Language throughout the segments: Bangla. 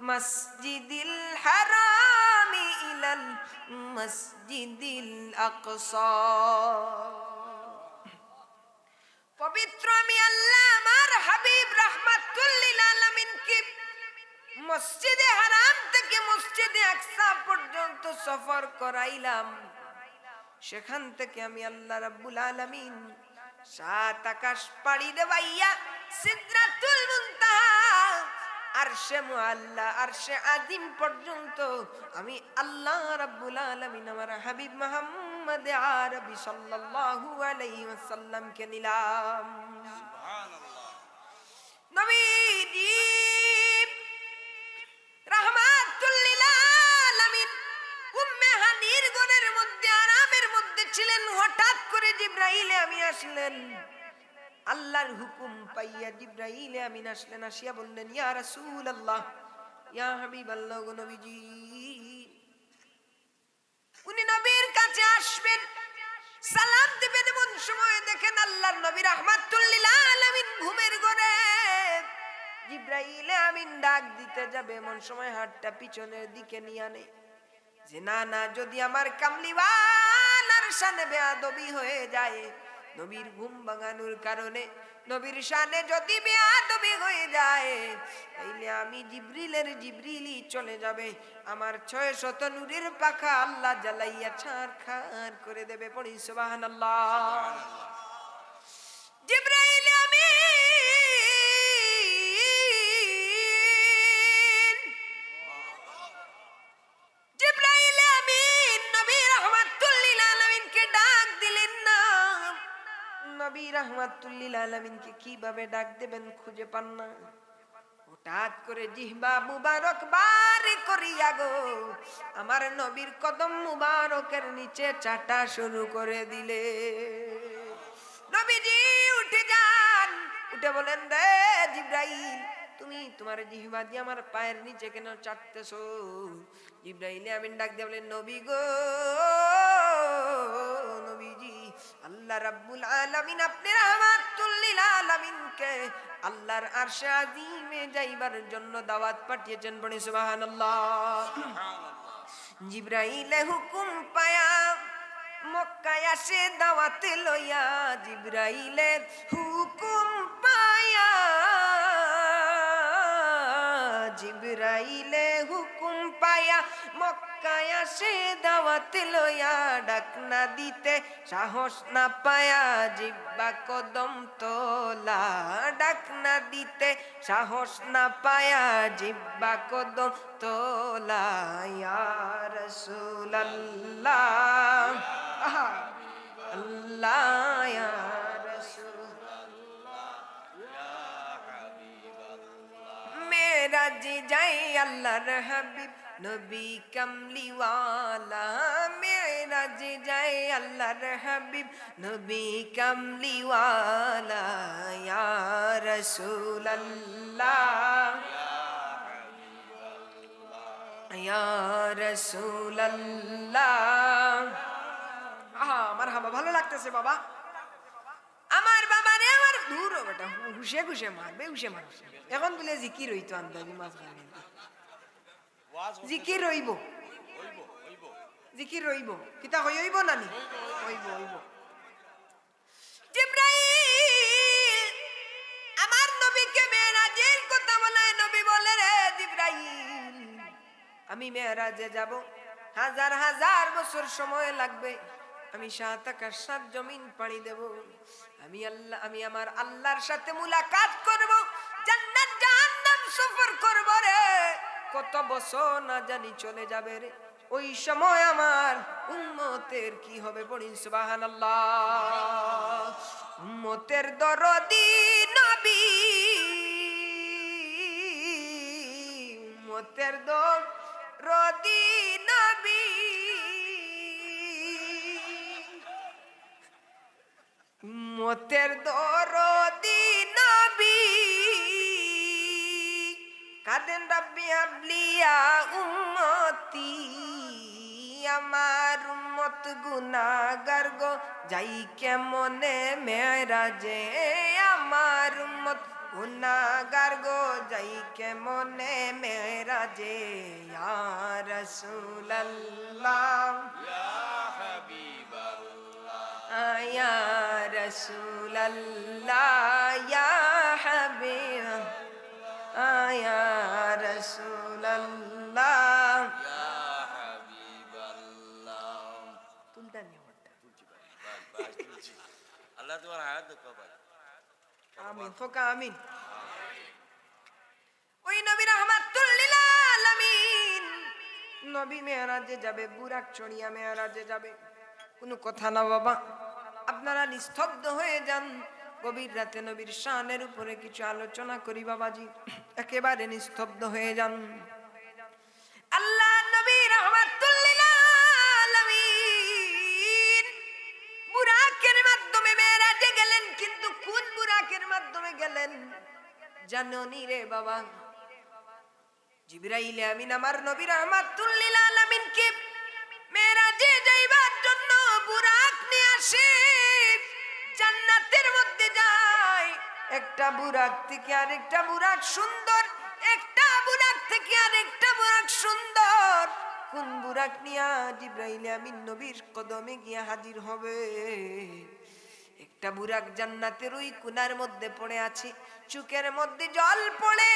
মসজিদিল হারামি ইলাল মসজিদিল আকসা পবিত্র আমি আল্লাহ আমার হাবিব রাহমাতুল্লিল আলামিনকে মসজিদে হারাম থেকে মসজিদে আকসা পর্যন্ত সফর করাইলাম সেখান থেকে আমি আল্লাহ রাব্বুল আলামিন সাত আকাশ পাড়ি দেবাইয়া মুনতাহা আরশে মুআল্লা আরশে আজিম পর্যন্ত আমি আল্লাহ রাব্বুল আলামিন আমার হাবিব মুহাম্মদ আরবি সাল্লাল্লাহু আলাইহি ওয়াসাল্লামকে নিলাম। নবীজি রাহমাতুল লিল আলামিন উম্মে হানির গনের মধ্যে আরামের মধ্যে ছিলেন। হঠাৎ করে জিব্রাইলে আমি আসলেন। আল্লাহর হুকুম পাইয়া জিব্রাইলে আমিন আসলেন, আসিয়া বললেন, ইয়া রাসূল আল্লাহ ইয়া হাবিবাল্লাহ গো নবীজি। উনি নবীর কাছে আসবেন, সালাম দিবেন এমন সময় দেখেন আল্লাহর নবী রাহমাতুল্লিল আলামিন ঘুমের ঘরে। জিব্রাইলে আমিন ডাক দিতে যাবে, এমন সময় হাতটা পিছনের দিকে নিয়ে আনে। যে না না, যদি আমার কামলিওয়ালার সানে বেয়াদবি হয়ে যায় নবীর ঘুম ভাঙানোর কারণে নবীর সানে যদি বেয়াদবি হয়ে যায়, তাইলে আমি জিব্রিলের জিব্রিলি চলে যাবে। আমার ছয় শত নূরের পাখা আল্লাহ জ্বালাইয়া ছাড় খার করে দেবে পড়ি সুবাহ জিব্রাইল রাহমাতুল্লিল আলামিনকে কীভাবে ডাক দেবেন খুঁজে পান না। হঠাৎ করে জিহবা মুবারক বারে করিয়া গো, আমার নবীর কদম মুবারকের নিচে চাটা শুরু করে দিলে। নবীজি উঠে যান, উঠে বলেন, রে জিব্রাইল, তুমি তোমার জিহবা দিয়ে আমার পায়ের নিচে কেন চাটতেছো? জিব্রাইলে আমিন ডাক দিয়ে বলেন, নবী গো আল্লাহ রাব্বুল আলামিন আপনি রাহমাতুল লিল আলামিনকে আল্লাহর আরশে আজিমে যাইবার জন্য দাওয়াত পাঠিয়েছেন বনি সুবহানাল্লাহ। জিব্রাইলে হুকুম পায়া মক্কায় আসে দাওয়াতে লইয়া জিব্রাইলে হুকুম পায়া জিব্রাইলে পায়া মক্কায় আসে দাওয়াতে লইয়া ডাক না দিতে সাহস না পায়া জিব্বা কদম তোলা ডাক না দিতে সাহস না পায়া জিব্বা কদম তোলা রাসূলুল্লাহ আহা, আল্লাহ মেরাজ যাই আল্লাহর হাবিব নবী কামলিওয়ালা মেরাজ যাই আল্লাহর হাবিব। নবী কামলিওয়ালা, ইয়া রাসূলুল্লাহ ইয়া রাসূলুল্লাহ। আহা, আমার হাবা ভালো লাগতেছে বাবা। আমার বাবা রে, আমার দূর বেটা হুসে খুশে মারবে হুসে মার এখন বলে জিকির হইতো আন্দাজি মাছ জিকির রইব জিকির রইব কিতা হই হইব নানি হইব হইব জিব্রাইল আমার নবীকে মেরাজের কথা বলায় নবী বলে রে জিব্রাইল আমি মেরাজে যাব হাজার হাজার বছর সময় লাগবে আমি সাত আকাশ সাত জমিন পাড়ি দেব আমি আল্লাহ আমি আমার আল্লাহর সাথে মুলাকাত করব জান্নাত জাহান্নাম সফর করব রে কত বছর না জানি চলে যাবে রে। ওই সময় আমার উম্মতের কি হবে পড়ি, সুবহানাল্লাহ। উম্মতের দরদি নবী। উম্মতের দরদি নবী। উম্মতের দরদি কাদেন রাব্বি হাবলিয়া উম্মতি, আমার উম্মত গুনাগার গো। যাই কেমনে মেরাজে আমার উম্মত গুনাগার গো। যাই কেমনে মেরা মেরাজে ইয়া রাসূলুল্লাহ। ইয়া রাসূলুল্লাহ, ইয়া হাবিব, ইয়া তোমার হায়াত ভাই আমিন, খোকা, আমিন। ওই নবী রহমাতুল নবী মেরাজে যাবে, বুরাক চড়িয়া মেরাজে যাবে। কোনো কথা না বাবা। আপনারা নিস্তব্ধ হয়ে যান। গভীর রাতে নবীর শানের উপরে কিছু আলোচনা করি বাবাজি। একেবারে নিস্তব্ধ হয়ে যান। গেলেন। জাননি রে বাবা। জিবরাইল আমিন, আমার নবী রহমাতুল লিল আলামিনকে মেয়েরাজে যাইবার জন্য বুরাক নিয়ে আসে। জান্নাতের মধ্যে যায়। একটা বুরাক থেকে আরেকটা বুরাক সুন্দর, একটা বুরাক থেকে আরেকটা বুরাক সুন্দর। কোন বুরাক নিয়া জিব্রাইল আমিন নবীর কদমে গিয়া হাজির হবে? একটা জান্নাতের ওই কুনার মধ্যে পড়ে আছে। চুকের মধ্যে জল পড়ে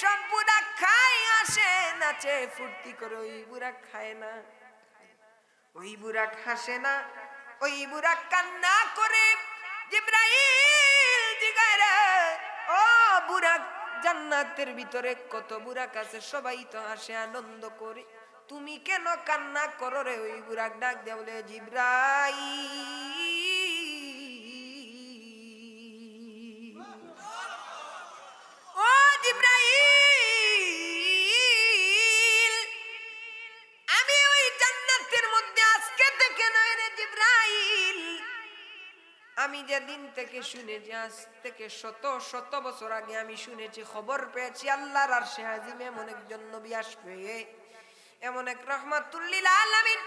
সব বুরাক খায় আসে নাচে ফুর্তি করে ওই বুরাক খায় না। ওই বুরাক হাসে না ওই বুরাক কান্না করে। জিব্রাইল জিগায় রে, ও বুরাক জান্নাতের ভিতরে কত বুরাক আছে সবাই তো হাসে আনন্দ করে। তুমি কেন কান্না করো রে? ওই বুরাক ডাক দেওয়া বলে জিব্রাইল আমি যেদিন থেকে শুনেছি, আজ থেকে শত শত বছর আগে আমি শুনেছি, খবর পেয়েছি, আল্লাহর আর সে আজিম এমন একজন নবী আসবে। এমন এক রহমাতুল্লিল আলামিন,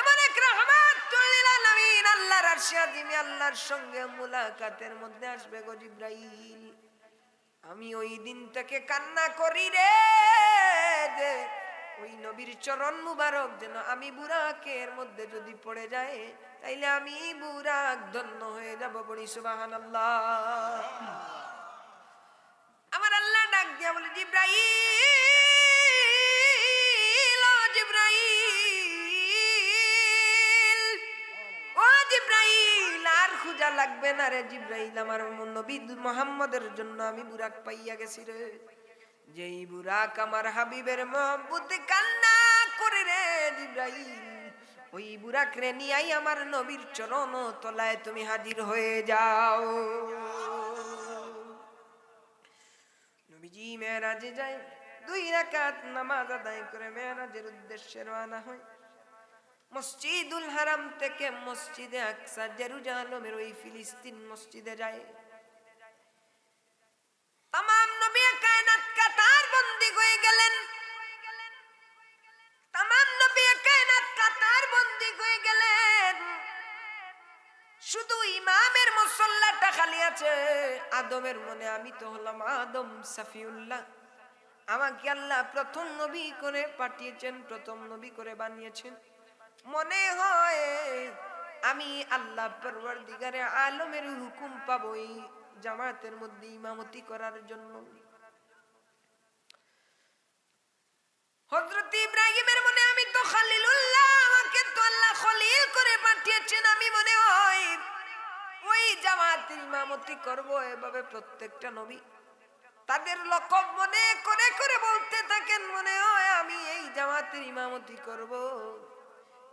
এমন এক রহমাতুল্লিল আলামিন আল্লাহর আর সে আল্লাহর সঙ্গে মুলাকাতের মধ্যে আসবে গো জিব্রাইল। আমি ওই দিন থেকে কান্না করি রে, যে ওই নবীর চরণ মুবারক যেন আমি বুরাকের মধ্যে যদি পড়ে যায় তাইলে আমি বুরাক ধন্য হয়ে যাব বলি সুবাহান আল্লাহ আমার আল্লাহ ডাক দিয়া বলে, জিব্রাইল, ও জিব্রাইল ও জিব্রাইল, আর খুঁজা লাগবে না রে জিব্রাইল, আমার নবী মোহাম্মদের জন্য আমি বুরাক পাইয়া গেছি রে। যেই বুরাক আমার হাবিবের মহব্বতে কান্না করে রে জিব্রাইল ওই বুরাক রে নিয়াই আমার নবীর চরণ তলায় তুমি হাজির হয়ে যাও। নবীজি মেয়েরাজে যায়, দুই রাকাত নামাজ আদায় করে মেয়েরাজের উদ্দেশ্যে রওনা হয়। মসজিদুল হারাম থেকে মসজিদে আকসা জেরুজালেমের ওই ফিলিস্তিন মসজিদে যায়। আদমের মনে আমি তো হলাম আদম সাফিউল্লাহ। আমাকে আল্লাহ প্রথম নবী করে পাঠিয়েছেন, প্রথম নবী করে বানিয়েছেন। মনে হয় আমি আল্লাহ পরওয়ার দিগারে আলমের হুকুম পাবো এই জামাতের মধ্যে ইমামতি করার জন্য। হযরত ইব্রাহিমের মনে আমি তো খলিলুল্লাহ, আমাকে তো আল্লাহ খলিল করে পাঠিয়েছেন। আমি মনে হয় ওই জামাতের ইমামতি করব এভাবে প্রত্যেকটা নবী। তাদের লকব মনে করে করে বলতে থাকেন, মনে হয় আমি এই জামাতের ইমামতি করব।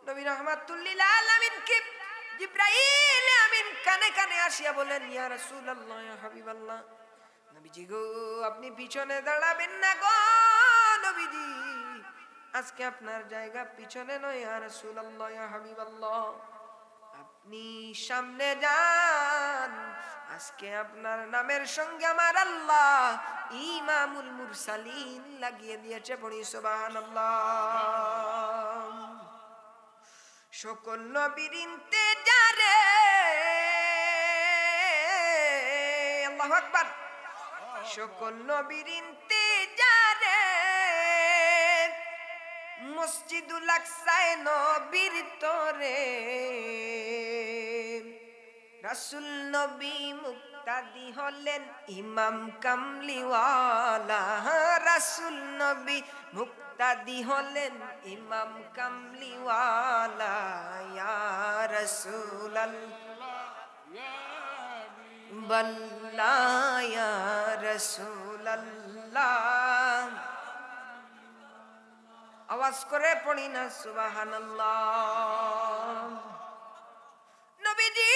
নবী রহমাতুল্লিল আলামিনকে জিব্রাইল আমিন কানে কানে আসিয়া বলেন, ইয়া রাসূলুল্লাহ, ইয়া হাবিবাল্লাহ, নবীজি গো, আপনি পিছনে দাঁড়াবেন না গো, নবীজি। আজকে আপনার জায়গা পিছনে নয়, ইয়া রাসূলুল্লাহ, ইয়া হাবিবাল্লাহ। সামনে যান। আজকে আপনার নামের সঙ্গে আমার আল্লাহ ইমামুল মুরসালিন লাগিয়ে দিয়েছে পড়ি, সুবহানাল্লাহ। সকল নবীর ইন্তেজারে। আল্লাহু আকবার। সকল নবীর ইন্তেজারে। মসজিদুল আকসায় নবীর তরে। রাসুল নবী মুক্তাদি হলেন ইমাম কামলিওয়ালা। রাসুল নবী মুক্তাদি হলেন ইমাম কামলিওয়ালা। ইয়া রাসূল বল্লা, ইয়া আওয়াজ করে পড়ি না, সুবহানাল্লাহ। নবীজি,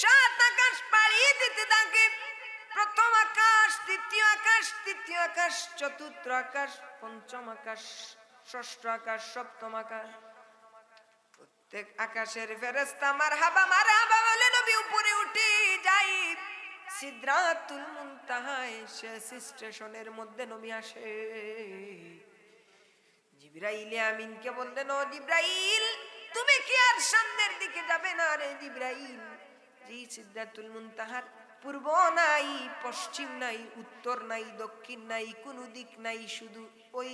সাত আকাশ পাড়িয়ে দিতে থাকে। প্রথম আকাশ, দ্বিতীয় আকাশ, তৃতীয় আকাশ, চতুর্থ আকাশ, পঞ্চম আকাশ, ষষ্ঠ আকাশ, সপ্তম আকাশ। প্রত্যেক আকাশের ফেরেস্তা আমার হাবা মার হাবা বলে নবী উপরে উঠে যাই সিদ্রাতুল মুনতাহায় শেষ স্টেশনের মধ্যে নবী আসে। জিব্রাইলে আমিনকে বললেন, ও জিব্রাইল, তুমি কি আর সামনের দিকে যাবে না রে জিব্রাইল? সিদ্ধাতুল মুনতাহার, পূর্ব নাই, পশ্চিম নাই, উত্তর নাই, দক্ষিণ নাই, কোনো দিক নাই, শুধু ওই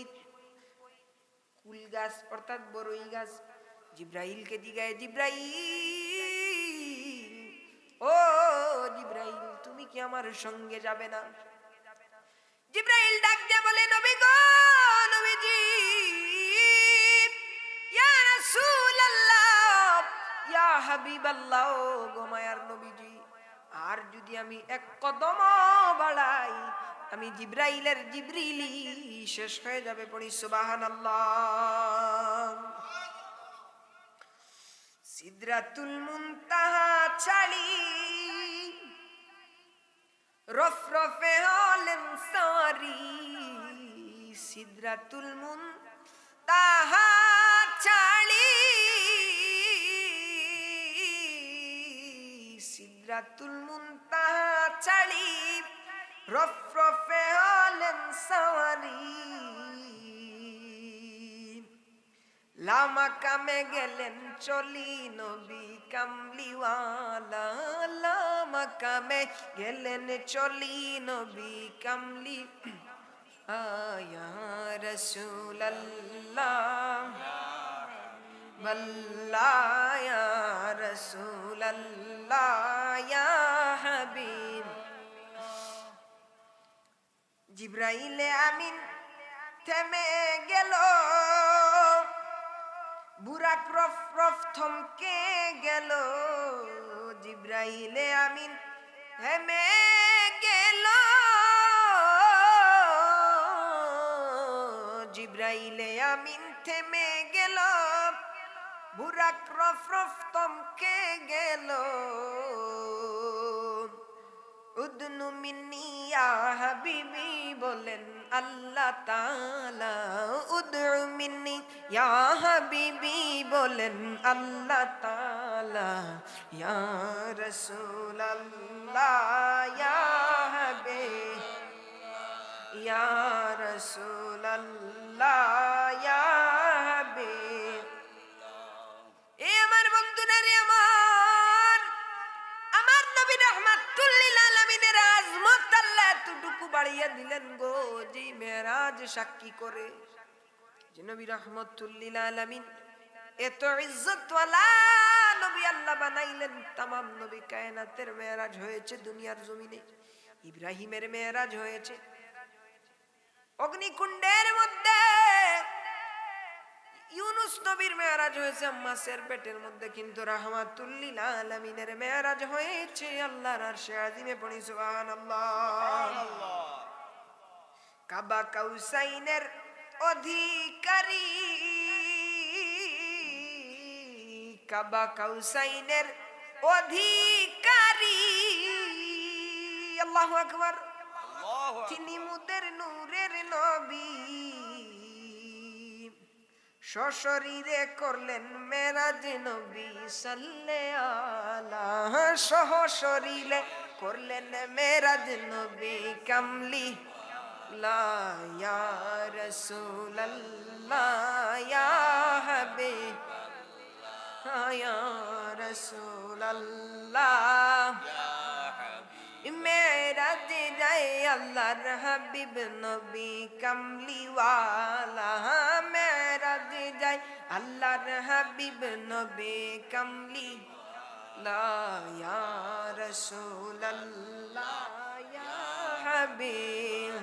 কুল গাছ, অর্থাৎ বড়ই গাছ। জিব্রাইলকে দিগায় জিব্রাইল, ও জিব্রাইল, তুমি কি আমার সঙ্গে যাবে না? জিব্রাইল ডাক দিয়ে বলে, নবী গো ইয়া হাবিবাল্লাহ গো মায়ার নবীজি, আর যদি আমি এক কদম বাড়াই, আমি জিব্রাইলের জিব্রিলি শেষ হয়ে যাবে পড়ি, সুবহানাল্লাহ। সিদরাতুল মুনতাহা ছাড়ি রফ রফে হলেন সারি, সিদরাতুল মুন তাহা ছাড়ি। সিদরাতুল মুন তাহা ছাড়ি রফ রফে হলেন সারি লামা কামে গেলেন চলি নবী কামলিওয়ালা, লামা কামে গেলেন চলি নবী কামলি। আয়া রসুল্লাহ জিব্রাইলে আমিন থেমে গেল। বুরাক রফ রফ থমকে গেল। জিব্রাইলে আমিন থেমে গেল। জিব্রাইলে আমিন থেমে গেল। বুরাক রফ রফ থমকে গেল। উদনু মিন্নি ইয়া হাবিবি বলেন, আল্লাহ তাআলা উদউ মিন্নি ইয়া হাবিবি বলেন, আল্লাহ তাআলা, ইয়া রাসূলুল্লাহ, ইয়া হাবিব, ইয়া রাসূলুল্লাহ, ইয়া আজমত আল্লাহ এতটুকু বাড়িয়ে দিলেন গো, যে মেরাজ সাক্ষী করে। যে নবী এত নবী আল্লাহ বানাইলেন, তামাম নবী কায়নাতের মেরাজ হয়েছে দুনিয়ার জমিনে, ইব্রাহিমের মেরাজ হয়েছে। অগ্নিকুণ্ডের মধ্যে ইউনুস নবীর মেয়ারাজ হয়েছে মাসের পেটের মধ্যে কিন্তু রাহমাতুল্লিল আলামিনের মেয়ারাজ হয়েছে আল্লাহর আরশে আজিমে পড়ি সুবহানাল্লাহ। কাবা কাউসাইনের অধিকারী। কাবা কাউসাইনের অধিকারী। আল্লাহু আকবার। তিনি মুদের নূরের নবী। সশরীরে করলেন মেরাজ নবী সাল্লে আলা সহ শরীরে করলেন মেরাজ নবী কামলি। লা ইয়া রাসূলুল্লাহ, ইয়া হাবিব, ইয়া রাসূলুল্লাহ। মেরাজ যায় আল্লাহর হাবিব নবী কামলিওয়ালা আল্লাহর হাবিব নবে কামলি। লা রসুল্লাহ হাবিব।